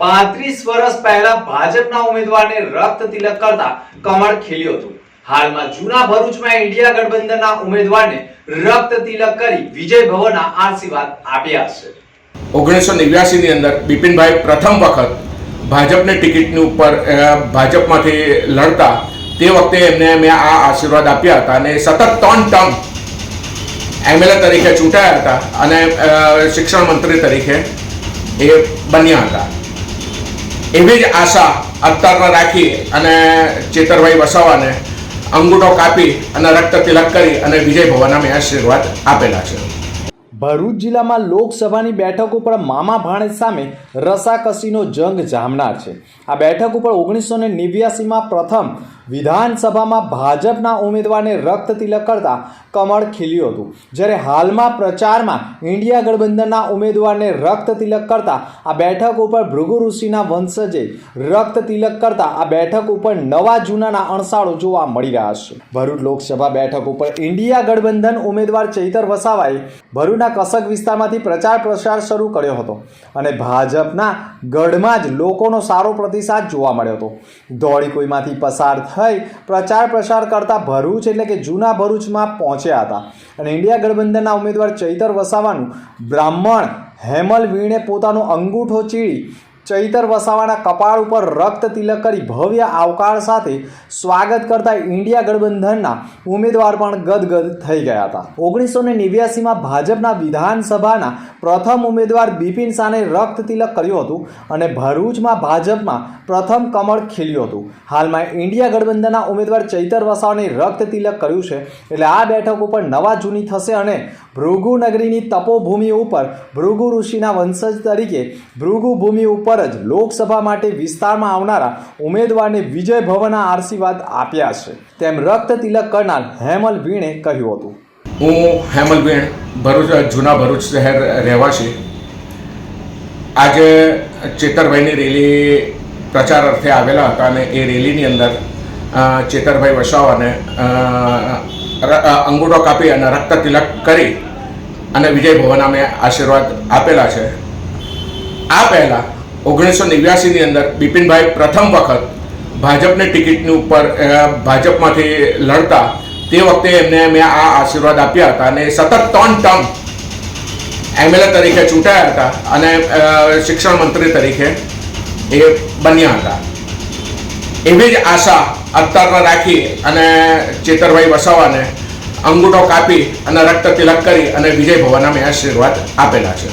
પાંત્રીસ વર્ષ પહેલા ભાજપના ઉમેદવારને રક્ત તિલક કરતા કમળ ખીલ્યું હતું. હાલમાં જૂના ભરૂચમાં ઇન્ડિયા ગઠબંધનના ઉમેદવારને રક્ત તિલક કરી વિજય ભવનના આશીર્વાદ આપ્યા છે. ઓગણીસો નેવ્યાસીની અંદર બિપિનભાઈ પ્રથમ વખત ભાજપની ટિકિટની ઉપર ભાજપમાંથી લડતા તે વખતે એમને મેં આ આશીર્વાદ આપ્યા હતા અને સતત ત્રણ ટર્મ એમએલએ તરીકે ચૂંટાયા હતા અને શિક્ષણ મંત્રી તરીકે એ બન્યા હતા. એવી જ આશા અત્યારના રાખી અને ચેતરભાઈ વસાવાને અંગૂઠો કાપી અને રક્ત તિલક કરી અને વિજય ભવનના મેં આશીર્વાદ આપેલા છે. ભરૂચ જિલ્લામાં લોકસભાની બેઠક ઉપર મામા ભાણેજ સામે રસાકસીનો જંગ જામનાર છે. આ બેઠક ઉપર ઓગણીસો ને નેવ્યાસીમાં પ્રથમ વિધાનસભામાં ભાજપના ઉમેદવારને રક્ત તિલક કરતા કમળ ખીલ્યું હતું. જ્યારે હાલમાં પ્રચારમાં ઇન્ડિયા ગઠબંધનના ઉમેદવારને રક્ત તિલક કરતા આ બેઠક ઉપર ભૃગુ ઋષિના વંશજે રક્ત તિલક કરતા આ બેઠક ઉપર નવા જૂનાના અણસાળો જોવા મળી રહ્યા છે. ભરૂચ લોકસભા બેઠક ઉપર ઇન્ડિયા ગઠબંધન ઉમેદવાર ચૈતર વસાવાએ ભરૂચના કસક વિસ્તારમાંથી પ્રચાર પ્રસાર શરૂ કર્યો હતો અને ભાજપના ગઢમાં જ લોકોનો સારો પ્રતિસાદ જોવા મળ્યો હતો. ધોળીકોઈમાંથી પસાર થઈ પ્રચાર પ્રસાર કરતા ભરૂચ એટલે કે જૂના ભરૂચમાં પહોંચ્યા હતા અને ઇન્ડિયા ગઠબંધનના ઉમેદવાર ચૈતર વસાવાનું બ્રાહ્મણ હેમલ વીણે પોતાનો અંગૂઠો ચીડી ચૈતર વસાવાના કપાળ ઉપર રક્ત તિલક કરી ભવ્ય આવકાર સાથે સ્વાગત કરતા ઇન્ડિયા ગઠબંધનના ઉમેદવાર પણ ગદગદ થઈ ગયા હતા. ઓગણીસો ને નેવ્યાસીમાં ભાજપના વિધાનસભાના પ્રથમ ઉમેદવાર બિપિન શાહને રક્ત તિલક કર્યું હતું અને ભરૂચમાં ભાજપમાં પ્રથમ કમળ ખીલ્યું હતું. હાલમાં ઇન્ડિયા ગઠબંધનના ઉમેદવાર ચૈતર વસાવાને રક્ત તિલક કર્યું છે એટલે આ બેઠક ઉપર નવા જૂની થશે અને ભૃગુ નગરીની તપોભૂમિ ઉપર ભૃગુ ઋષિના વંશજ તરીકે ભૃગુ ભૂમિ ઉપર જ લોકસભા માટે વિસ્તારમાં આવનારા ઉમેદવારને વિજય ભવનના આશીર્વાદ આપ્યા છે. તેમ રક્ત તિલક કરનાર હેમલ વીણે કહ્યું હતું. હું હેમલબેન ભરૂચ, જૂના ભરૂચ શહેર રહેવાસી. આજે ચેતરભાઈની રેલી પ્રચાર અર્થે આવેલા હતા અને એ રેલીની અંદર ચેતરભાઈ વસાવાને અંગૂઠો કાપી અને રક્ત તિલક કરી અને વિજય ભવન અમે આશીર્વાદ આપેલા છે. આ પહેલાં ઓગણીસો નેવ્યાસીની અંદર બિપિનભાઈ પ્રથમ વખત ભાજપની ટિકિટની ઉપર ભાજપમાંથી લડતા, તે વખતે એમને મેં આ આશીર્વાદ આપ્યા હતા અને સતત ત્રણ ટર્મ એમએલએ તરીકે ચૂંટાયા હતા અને શિક્ષણ મંત્રી તરીકે એ બન્યા હતા. એવી જ આશા અત્યારના રાખી અને ચેતરભાઈ વસાવાને અંગૂઠો કાપી અને રક્ત તિલક કરી અને વિજય ભવાના મેં આશીર્વાદ આપેલા છે.